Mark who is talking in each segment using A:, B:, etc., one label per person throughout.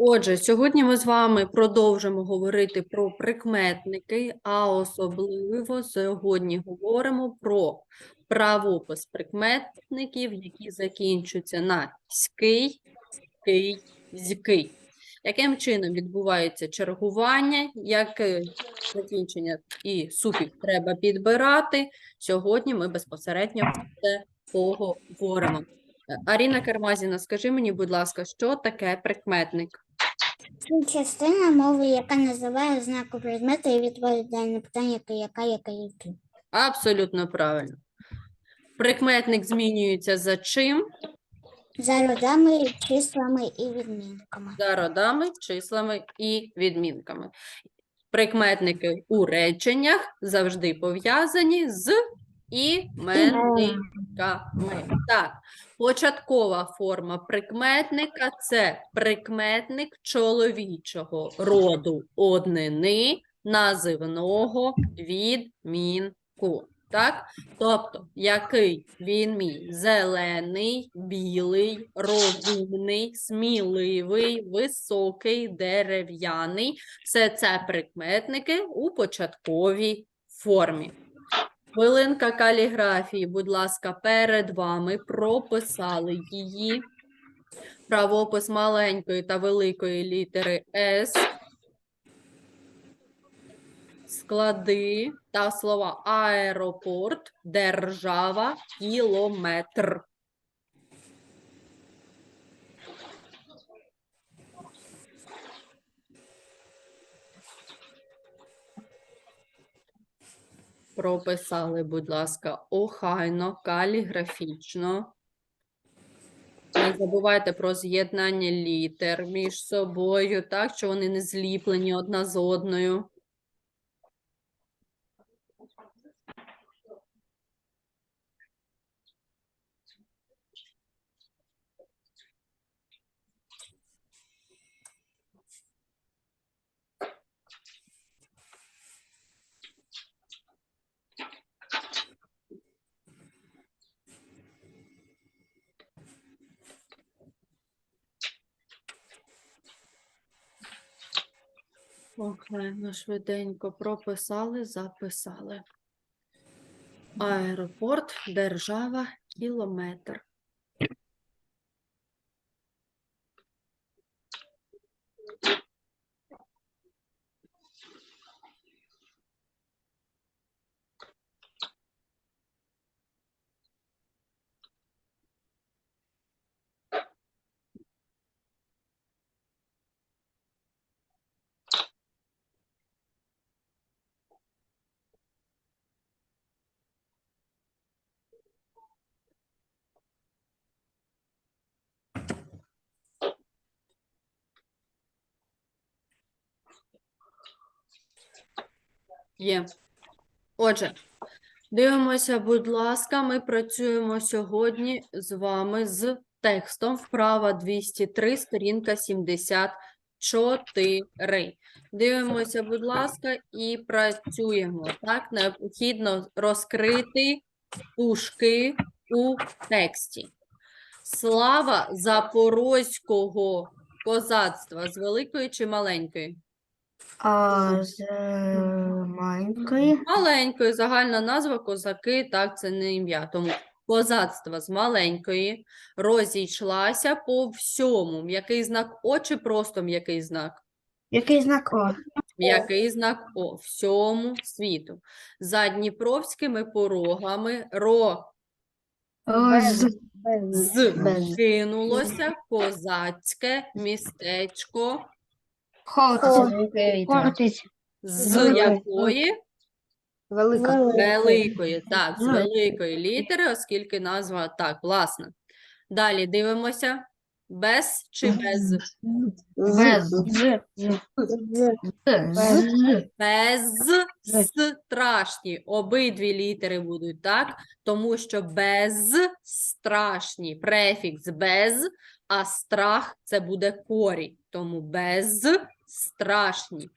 A: Отже, сьогодні ми з вами продовжимо говорити про прикметники, а особливо сьогодні говоримо про правопис прикметників, які закінчуються на ський, ський, зький. Яким чином відбувається чергування, яке закінчення і суфікс треба підбирати? Сьогодні ми безпосередньо про це поговоримо. Аріна Кармазіна, скажи мені, будь ласка, що таке прикметник?
B: Це частина мови, яка називає ознаку предмету і відповідає на питання, яка, яка, яка, які.
A: Абсолютно правильно. Прикметник змінюється за чим?
B: За родами, числами і відмінками.
A: За родами, числами і відмінками. Прикметники у реченнях завжди пов'язані з іменниками. Так, початкова форма прикметника це прикметник чоловічого роду однини називного відмінку. Так? Тобто, який він мій? Зелений, білий, розумний, сміливий, високий, дерев'яний. Все це прикметники у початковій формі. Хвилинка каліграфії, будь ласка, перед вами прописали її. Правопис маленької та великої літери С. Склади та слова аеропорт, держава, кілометр. Прописали, будь ласка, охайно, каліграфічно. Не забувайте про з'єднання літер між собою, так, що вони не зліплені одна з одною. Охайно, швиденько прописали, записали. Аеропорт, держава, кілометр. Є. Отже, дивимося, будь ласка, ми працюємо сьогодні з вами з текстом вправа 203, сторінка 74. Дивимося, будь ласка, і працюємо. Так, необхідно розкрити пушки у тексті. Слава запорозького козацтва з великої чи маленької?
C: А з е, маленької
A: Маленької загальна назва козаки, так, це не ім'я. Тому козацтва з маленької розійшлася по всьому. М'який знак О чи просто м'який знак?
C: який знак О?
A: М'який знак О всьому світу. За дніпровськими порогами ро
C: з
A: з кинулося козацьке містечко
C: Хортиця. Хортиця.
A: з якої?
C: Велика.
A: Великої, так, з великої літери, оскільки назва так, власна. Далі дивимося. Без чи без?
C: Без
A: Без. страшні. Обидві літери будуть так, тому що без страшні. Префікс без, а страх це буде корінь. Тому без страшні.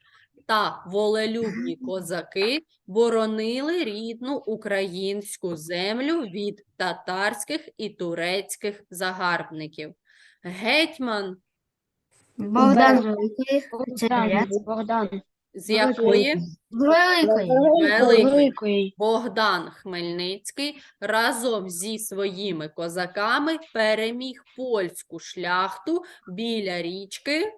A: Та волелюбні козаки боронили рідну українську землю від татарських і турецьких загарбників. Гетьман
C: Богдан Великий.
B: Богдан.
A: з якої?
C: Великої.
A: Великої. Богдан Хмельницький разом зі своїми козаками переміг польську шляхту біля річки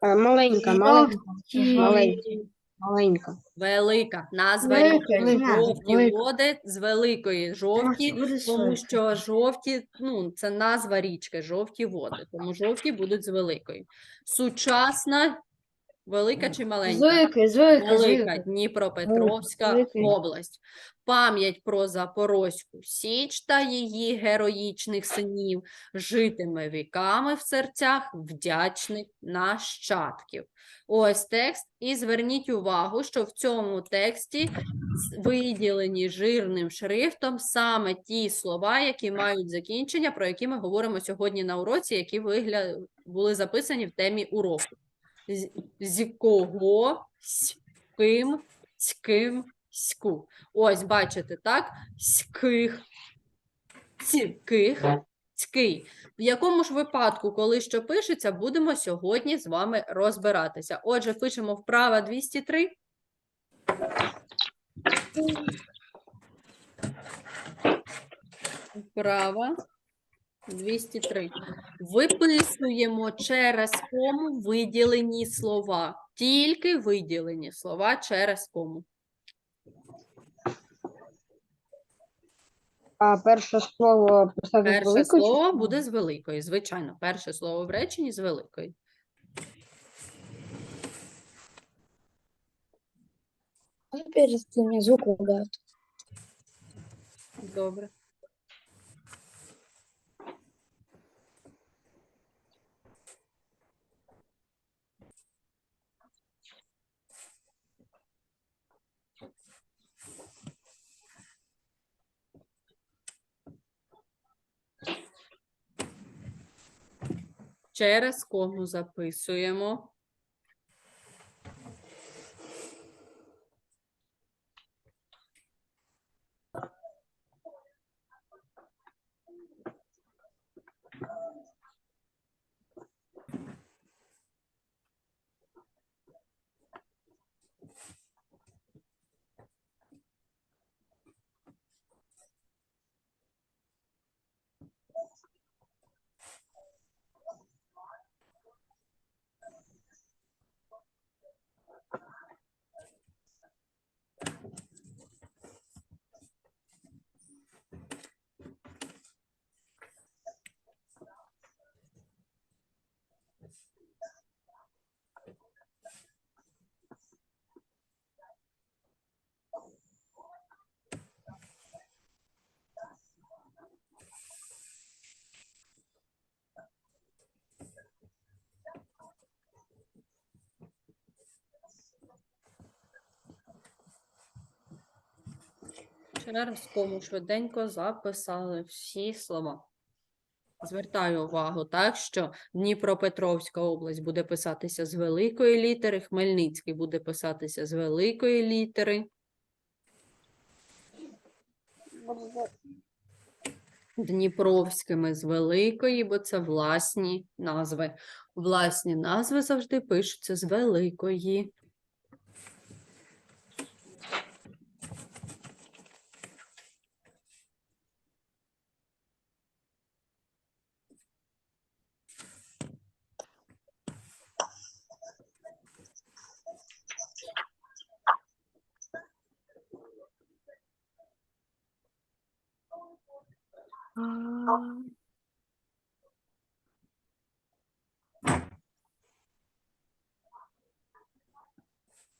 D: Маленька, маленька, маленька, маленька.
A: Велика. Назва
C: Велика,
A: річки
C: велика,
A: жовті
C: велика.
A: води з великої жовті,
C: Буде
A: тому
C: швидше.
A: що жовті, ну, це назва річки, жовті води, тому жовті будуть з великої. Сучасна, велика чи маленька?
C: Великої, з
A: Велика
C: Великої.
A: Дніпропетровська
C: Великий.
A: область. Пам'ять про Запорозьку Січ та її героїчних синів житиме віками в серцях вдячних нащадків. Ось текст. І зверніть увагу, що в цьому тексті виділені жирним шрифтом саме ті слова, які мають закінчення, про які ми говоримо сьогодні на уроці, які вигля... були записані в темі уроку з, кого, з ким, з ким, ску. Ось, бачите, так? Ских, цьких, цький. В якому ж випадку, коли що пишеться, будемо сьогодні з вами розбиратися. Отже, пишемо вправа 203. Вправа 203. Виписуємо через кому виділені слова. Тільки виділені слова через кому.
D: А перше слово з
A: Перше
D: великої чи
A: слово буде з великої, звичайно. Перше слово в реченні з великої.
B: Мне звук убрать.
A: Добре. Через кому записуємо. Через швиденько записали всі слова. Звертаю увагу, так, що Дніпропетровська область буде писатися з великої літери, Хмельницький буде писатися з великої літери. Дніпровськими з великої, бо це власні назви. Власні назви завжди пишуться з великої.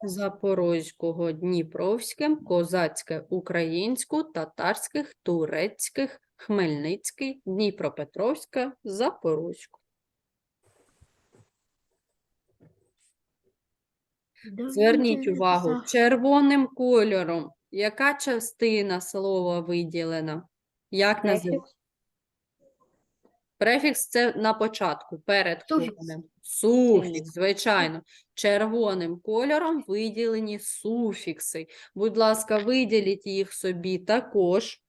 A: Запорозького, Дніпровським, Козацьке, Українську, Татарських, Турецьких, Хмельницький, Дніпропетровська, Запорозьку. Зверніть увагу, червоним кольором. Яка частина слова виділена? Як називається? Префікс це на початку, перед коренем. Суфікс, звичайно. Червоним кольором виділені суфікси. Будь ласка, виділіть їх собі також.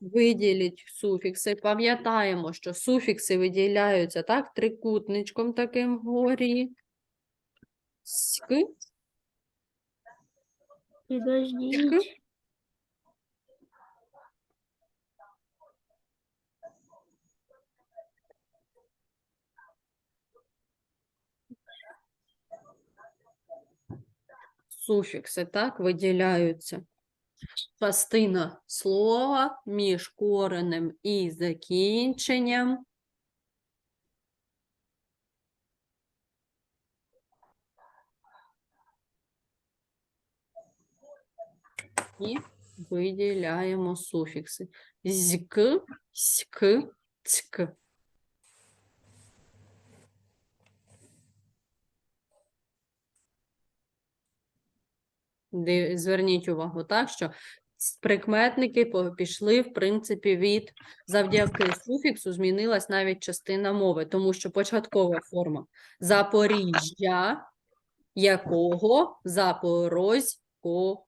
A: виділіть суфікси. Пам'ятаємо, що суфікси виділяються так, трикутничком таким вгорі.
C: Підождіть.
A: Суфікси так виділяються. Частина слова між коренем і закінченням. І виділяємо суфікси. Зьк, ськ, цьк. Зверніть увагу, так, що прикметники пішли, в принципі, від завдяки суфіксу змінилась навіть частина мови, тому що початкова форма Запоріжжя, якого Запорозького.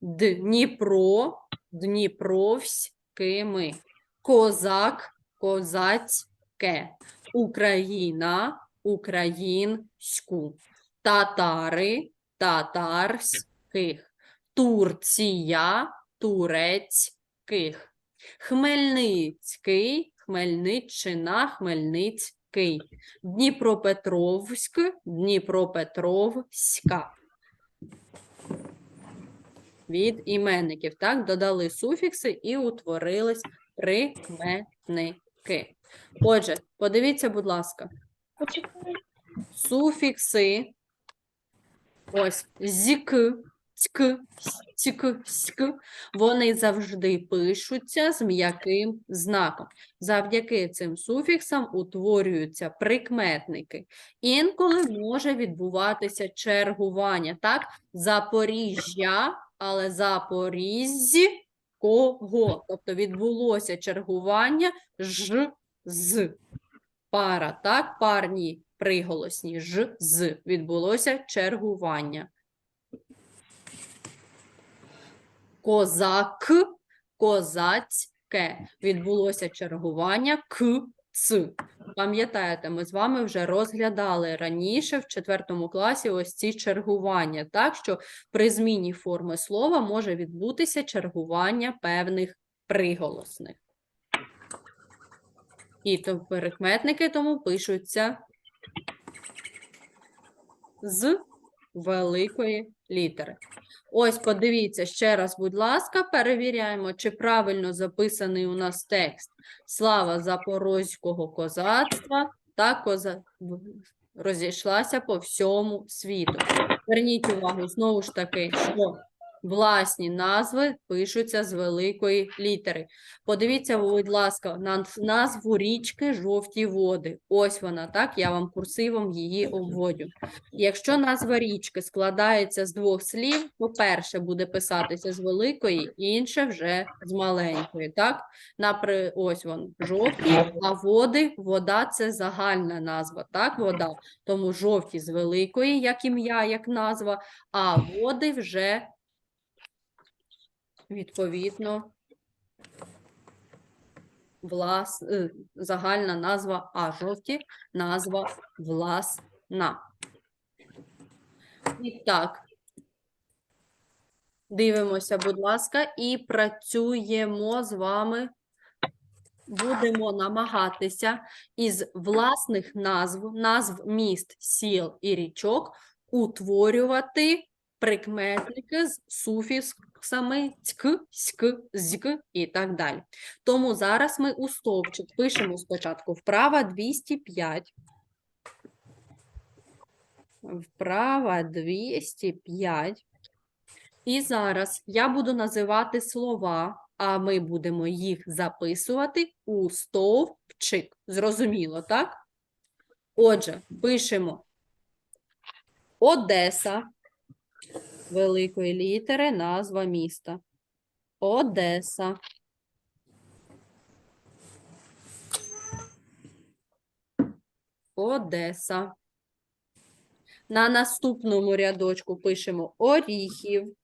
A: Дніпро, Дніпровськими. Козак, козацьке. Україна, українську. Татари, татарських. Турція, турецьких. Хмельницький, Хмельниччина, Хмельницький. Дніпропетровськ, Дніпропетровська. Від іменників, так, додали суфікси і утворились прикметники. Отже, подивіться, будь ласка, суфікси, ось зік, цьк, цьк, ськ, вони завжди пишуться з м'яким знаком. Завдяки цим суфіксам утворюються прикметники. Інколи може відбуватися чергування, так? Запоріжжя, але Запорізького. Тобто відбулося чергування ж з. Пара, так? Парні приголосні ж з. Відбулося чергування. Козак, козацьке. Відбулося чергування к ц. Пам'ятаєте, ми з вами вже розглядали раніше в четвертому класі ось ці чергування, так що при зміні форми слова може відбутися чергування певних приголосних. І то прикметники тому пишуться з великої літери. Ось подивіться ще раз, будь ласка, перевіряємо, чи правильно записаний у нас текст. Слава запорозького козацтва та коза... розійшлася по всьому світу. Зверніть увагу, знову ж таки, що власні назви пишуться з великої літери. Подивіться, будь ласка, на назву річки Жовті води. Ось вона, так, я вам курсивом її обводю. Якщо назва річки складається з двох слів, то перше буде писатися з великої, інше вже з маленької. Так? Напри... Ось вон жовті, а води, вода це загальна назва, так, вода. Тому жовті з великої, як ім'я, як назва, а води вже відповідно влас... е, загальна назва, а жовті назва власна. І так, дивимося, будь ласка, і працюємо з вами. Будемо намагатися із власних назв, назв міст, сіл і річок утворювати прикметники з суфіксами цьк, ськ, зьк і так далі. Тому зараз ми у стовпчик пишемо спочатку вправа 205. Вправа 205. І зараз я буду називати слова, а ми будемо їх записувати у стовпчик. Зрозуміло, так? Отже, пишемо Одеса, великої літери, назва міста. Одеса. Одеса. На наступному рядочку пишемо Оріхів.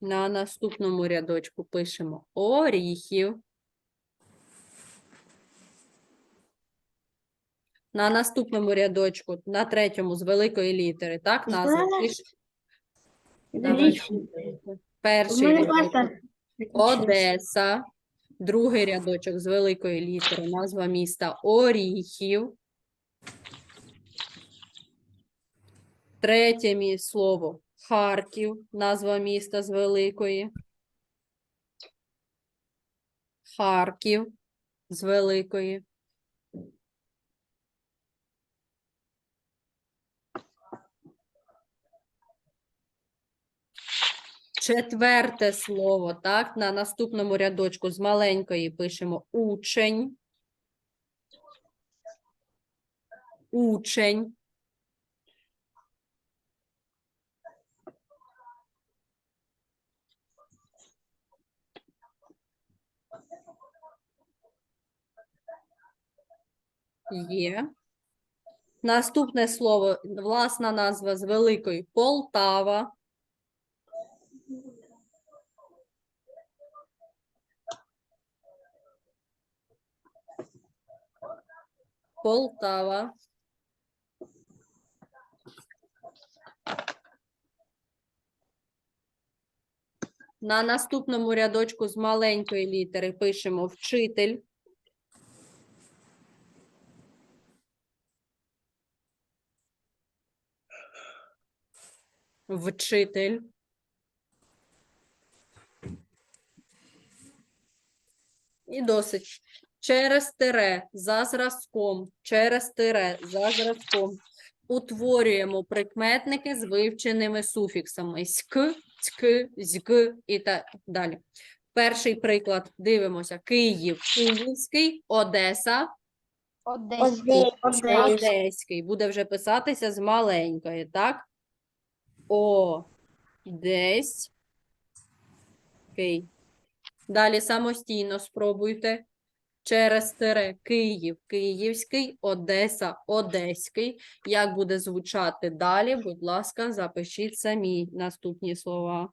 A: На наступному рядочку пишемо оріхів. На наступному рядочку, на третьому з великої літери, так, назва пиш. Давай. Перший рядочок. Одеса. Другий рядочок з великої літери, назва міста Оріхів. Третє мі- слово Харків, назва міста з великої. Харків з великої. Четверте слово, так, на наступному рядочку з маленької пишемо учень. Учень. Є. Наступне слово, власна назва з великої Полтава. Полтава. На наступному рядочку з маленької літери пишемо вчитель. Вчитель. І досить. Через тире за зразком, через тире за зразком утворюємо прикметники з вивченими суфіксами ськ, цьк, зьк і так далі. Перший приклад дивимося: Київ, Київський, Одеса,
B: Одеський.
A: Одеський. Буде вже писатися з маленької, так? О, десь. Кий. Далі самостійно спробуйте. Через тире Київ, Київський, Одеса, Одеський. Як буде звучати далі? Будь ласка, запишіть самі наступні слова.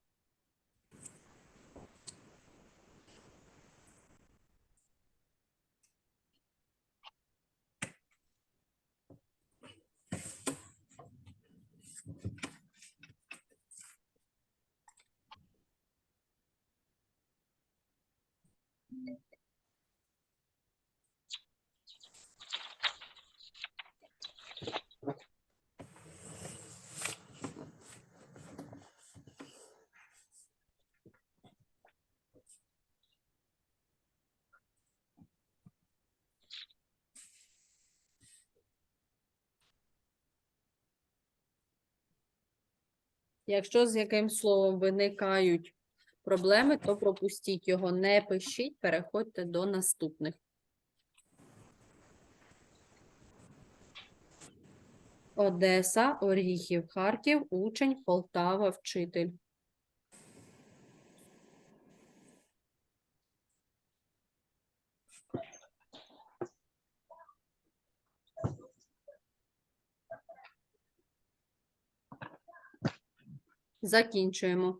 A: Якщо з яким словом виникають проблеми, то пропустіть його, не пишіть, переходьте до наступних. Одеса, Оріхів, Харків, учень, Полтава, вчитель. Закінчуємо.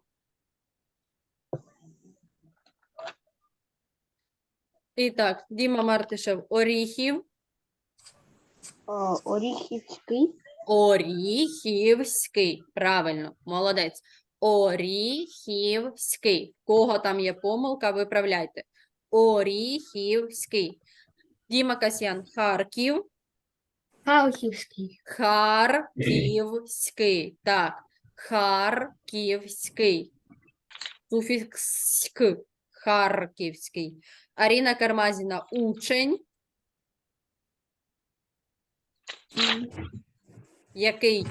A: І так, Діма Мартишев, Оріхів,
D: О, Оріхівський.
A: Оріхівський. Правильно, молодець. Оріхівський. Кого там є помилка, виправляйте. Оріхівський. Діма Касьян, Харків.
C: Харківський.
A: Харківський. Так, Харківський. Суфікс «ськ». Харківський. Аріна Кармазіна, учень. Який?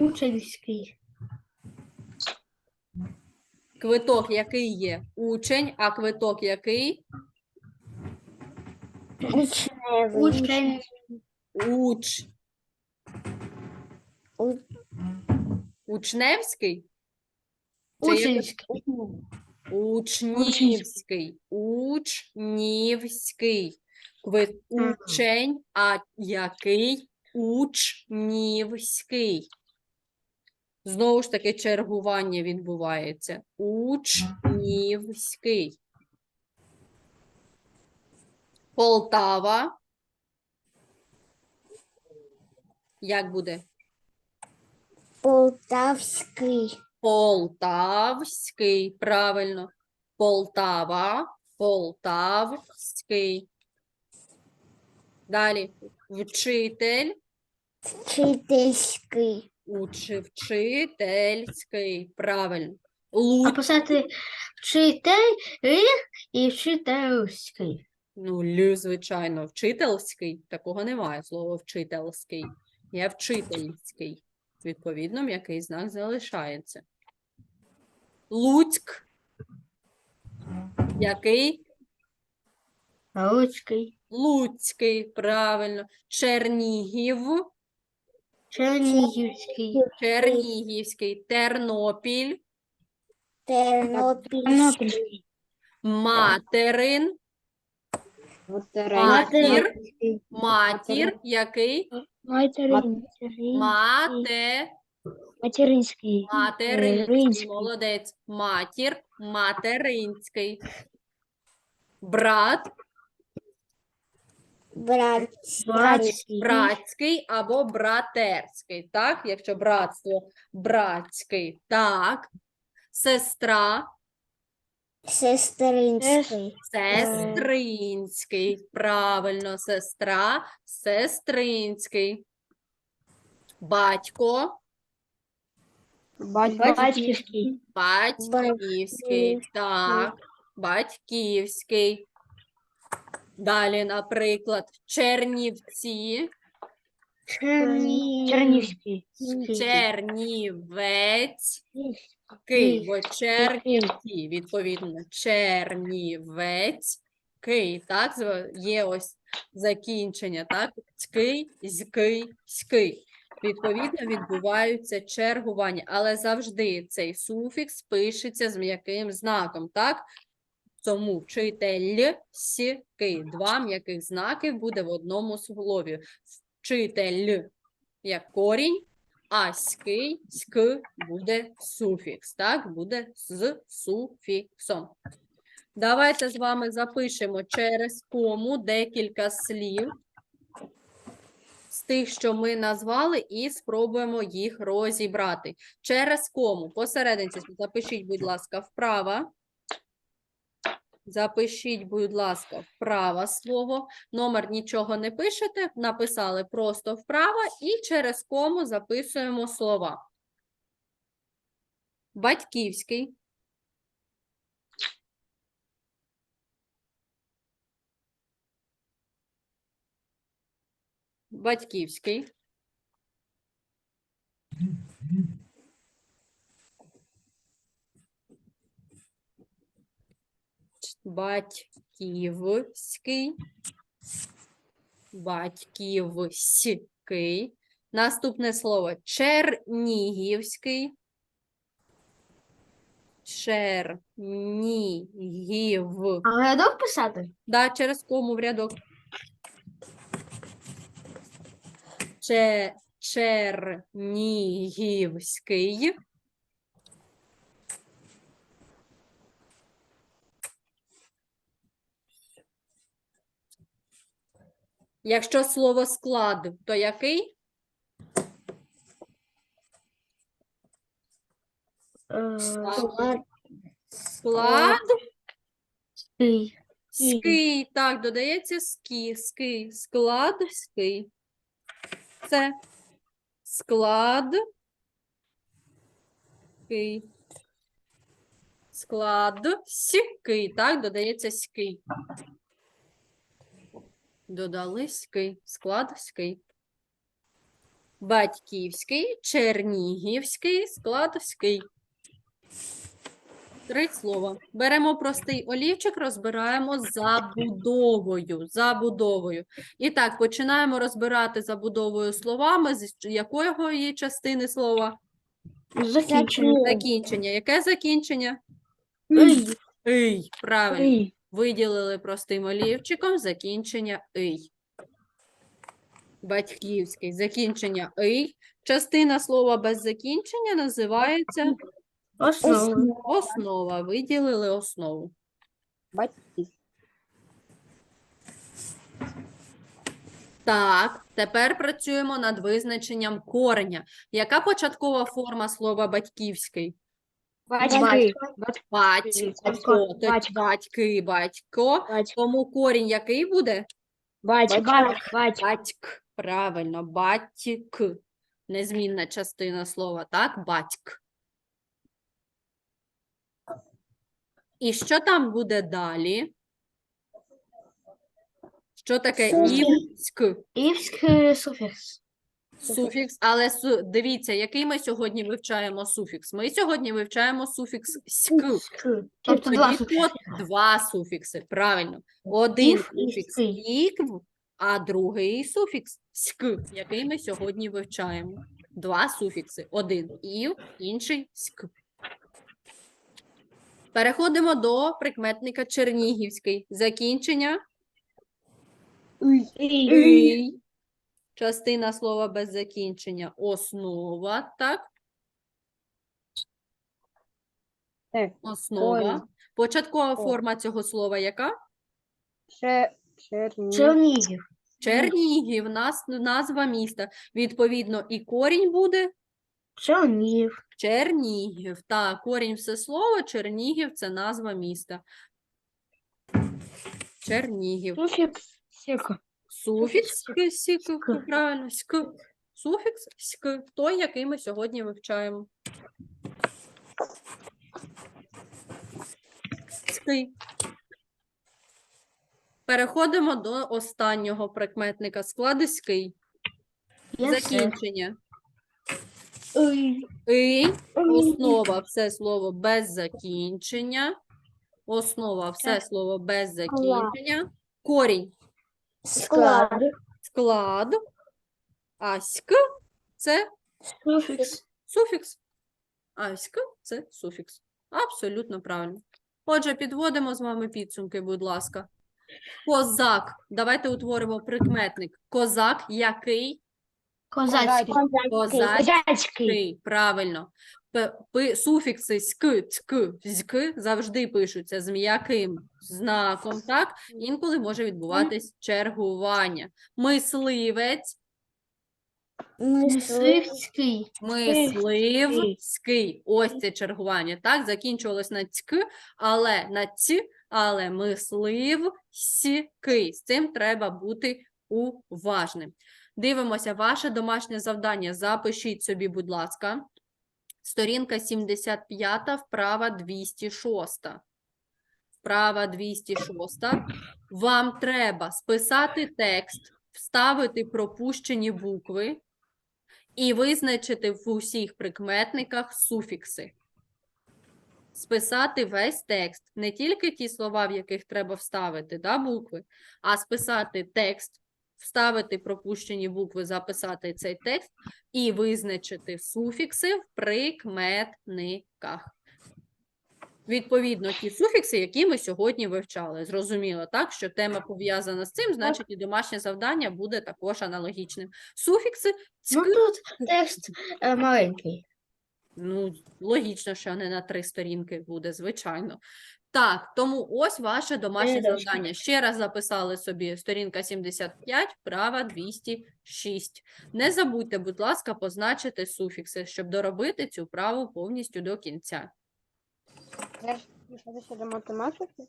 C: Ученський.
A: Квиток який є? Учень, а квиток який?
B: Учневий.
C: Учень.
A: Уч. Учневський? Це. Учнівський. Учнівський. Квит
B: Ага.
A: учень, а який? Учнівський. Знову ж таки, чергування відбувається. Учнівський. Полтава. Як буде?
B: Полтавський.
A: Полтавський. Правильно. Полтава. Полтавський. Далі. Вчитель.
B: Вчительський.
A: Учи, вчительський. Правильно.
C: А писати вчитель і вчительський.
A: Ну, лю, звичайно, вчительський. Такого немає. Слово вчительський. Є вчительський. Відповідно, м'який знак залишається. Луцьк. Який?
C: Ручкий.
A: Луцький, правильно. Чернігів.
C: Чернігівський.
A: Чернігівський. Тернопіль.
B: Тернопільський.
A: Материн.
D: Материн.
A: Матір. Матір. Який?
C: Материнський.
A: Мате.
C: Материнський.
A: Материнський. Молодець. Матір. Материнський. Брат.
B: Братський.
C: Братський.
A: Братський або братерський. Так, якщо братство братський. Так. Сестра.
B: Сестринський.
A: Сестринський. Правильно, сестра. Сестринський. Батько.
C: Батьківський.
A: Батьківський. Так. Батьківський. Далі, наприклад, Чернівці.
C: Чернівський.
A: Чернівець. Кий, бо Чернівці, відповідно, Чернівець, Кий, так, є ось закінчення, так, цкий, зкий, ський. Відповідно, відбуваються чергування, але завжди цей суфікс пишеться з м'яким знаком, так? Тому вчитель, ський, два м'яких знаки буде в одному слові. Вчитель як корінь, а ський, ськ буде суфікс, так? Буде з суфіксом. Давайте з вами запишемо через кому декілька слів з тих, що ми назвали, і спробуємо їх розібрати. Через кому посерединці запишіть, будь ласка, вправо. Запишіть, будь ласка, вправо слово. Номер нічого не пишете, написали просто вправо і через кому записуємо слова. Батьківський. Батьківський. Батьківський. Батьківський. Наступне слово Чернігівський. Чернігів.
C: А рядок писати?
A: Да, через кому в рядок. Че, Чернігівський. Якщо слово склад, то який?
C: Е,
A: Склад.
C: Ский.
A: Ский, так, додається ски, ски, склад, ски. Це склад, ски. Склад, ски, так, додається ски. Додали ски, склад. Батьківський, чернігівський, склад, ски. Три слова. Беремо простий олівчик, розбираємо забудовою. Забудовою. І так, починаємо розбирати забудовою словами. З якої частини слова?
C: Закінчення.
A: Закінчення. Яке закінчення?
C: Ий.
A: Ий. Правильно.
C: Ий.
A: Виділили простим олівчиком закінчення ий. Батьківський. Закінчення ий. Частина слова без закінчення називається
C: Основа.
A: основа. Виділили основу.
D: Батьків.
A: Так, тепер працюємо над визначенням кореня. Яка початкова форма слова батьківський?
C: Батьки.
A: Батько,
C: Батько. Батько.
A: батьки, батько.
C: Батько.
A: Тому корінь який буде?
C: Батько. Батько.
A: Батьк. Правильно, батьк. Незмінна частина слова, так? Батьк. І що там буде далі? Що таке івськ?
C: Івськ е, суфікс.
A: Суфікс, але су- дивіться, який ми сьогодні вивчаємо суфікс? Ми сьогодні вивчаємо суфікс ськ.
C: Ск. Тобто два суфікси.
A: два суфікси, правильно. Один
C: і
A: суфікс ікв, а другий суфікс ськ, який ми сьогодні вивчаємо. Два суфікси. Один ів, інший ськ. Переходимо до прикметника Чернігівський. Закінчення
C: І.
A: Частина слова без закінчення. Основа, так?
D: Так.
A: Основа. Початкова форма цього слова яка?
D: Че.
C: Чернігів.
A: Чернігів, нас, назва міста. Відповідно, і корінь буде
C: Чернігів.
A: Чернігів. Так, корінь все слово, Чернігів це назва міста. Чернігів.
C: Суфікс.
A: Суфікс сік, правильно, ськ. Суфікс ськ, той, який ми сьогодні вивчаємо. Ски. Переходимо до останнього прикметника складиський. Закінчення. І основа все слово без закінчення. Основа все слово без закінчення. Корінь
B: Склад.
A: склад. Аськ це
C: Суфікс.
A: суфікс. А це суфікс. Абсолютно правильно. Отже, підводимо з вами підсумки, будь ласка. Козак. Давайте утворимо прикметник. Козак який?
C: Козацький.
A: Козацький. Правильно. П- пи- суфікси ськ, цьк, зьк завжди пишуться з м'яким знаком, так? Інколи може відбуватись чергування. Мисливець,
C: Мисливський.
A: мисливський. Ось це чергування, так? Закінчувалось на цьк, але на ць, але мисливський. З цим треба бути уважним. Дивимося, ваше домашнє завдання. Запишіть собі, будь ласка. Сторінка 75, вправа 206. Вправа 206. Вам треба списати текст, вставити пропущені букви і визначити в усіх прикметниках суфікси. Списати весь текст, не тільки ті слова, в яких треба вставити да, букви, а списати текст, вставити пропущені букви, записати цей текст і визначити суфікси в прикметниках. Відповідно, ті суфікси, які ми сьогодні вивчали. Зрозуміло, так? Що тема пов'язана з цим, значить і домашнє завдання буде також аналогічним. Суфікси
C: Ну тут текст е, маленький.
A: Ну, логічно, що не на три сторінки буде, звичайно. Так, тому ось ваше домашнє завдання. Ще раз записали собі сторінка 75, права 206. Не забудьте, будь ласка, позначити суфікси, щоб доробити цю вправу повністю до кінця.
D: Я ж до математики?